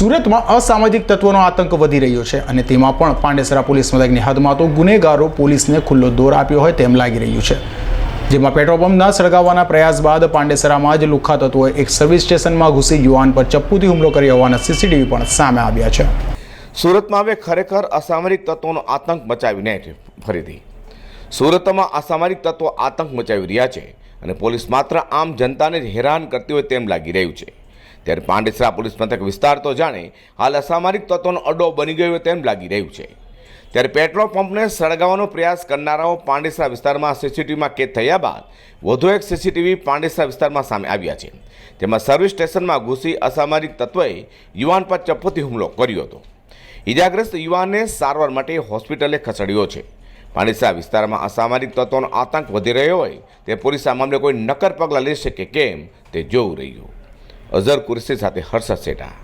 સુરતમાં અસામાજિક તત્વોનો આતંક વધી રહ્યો છે અને તેમાં પણ પાંડેસરા પોલીસ મથકની હદમાં તો ગુનેગારો પોલીસને ખુલ્લો દોર આપ્યો હોય તેમ લાગી રહ્યું છે. જેમાં પેટ્રોલ પંપ ન સળગાવવાના પ્રયાસ બાદ પાંડેસરામાં જ લુખ્ખા તત્વોએ એક સર્વિસ સ્ટેશનમાં ઘૂસી યુવાન પર ચપ્પુથી હુમલો કર્યો હોવાના સીસીટીવી પણ સામે આવ્યા છે. સુરતમાં હવે ખરેખર અસામરિક તત્વોનો આતંક મચાવીને છે ફરીથી. સુરતમાં અસામરિક તત્વો આતંક મચાવી રહ્યા છે અને પોલીસ માત્ર આમ જનતાને જ હેરાન કરતી હોય તેમ લાગી રહ્યું છે. ત્યારે પાંડેસરા પોલીસ મથક વિસ્તાર તો જાણે હાલ અસામરિક તત્વોનો અડ્ડો બની ગયો તેમ લાગી રહ્યું છે. ત્યારે પેટ્રોલ પંપને સળગાવવાનો પ્રયાસ કરનારાઓ પાંડેસરા વિસ્તારમાં સીસીટીવીમાં કેદ થયા બાદ વધુ એક સીસીટીવી પાંડેસરા વિસ્તારમાં સામે આવ્યા છે. તેમાં સર્વિસ સ્ટેશનમાં ઘૂસી અસામરિક તત્વોએ યુવાન પર ચપ્પુથી હુમલો કર્યો હતો. ઇજાગ્રસ્ત યુવાનને સારવાર માટે હોસ્પિટલે ખસેડ્યો છે. પાંડેસરા વિસ્તારમાં અસામરિક તત્વોનો આતંક વધી રહ્યો હોય તે પોલીસ આ મામલે કોઈ નક્કર પગલાં લેશે કે કેમ તે જોવું રહ્યું. અઝર કુરેશી સાથે હર્ષદ સેઠા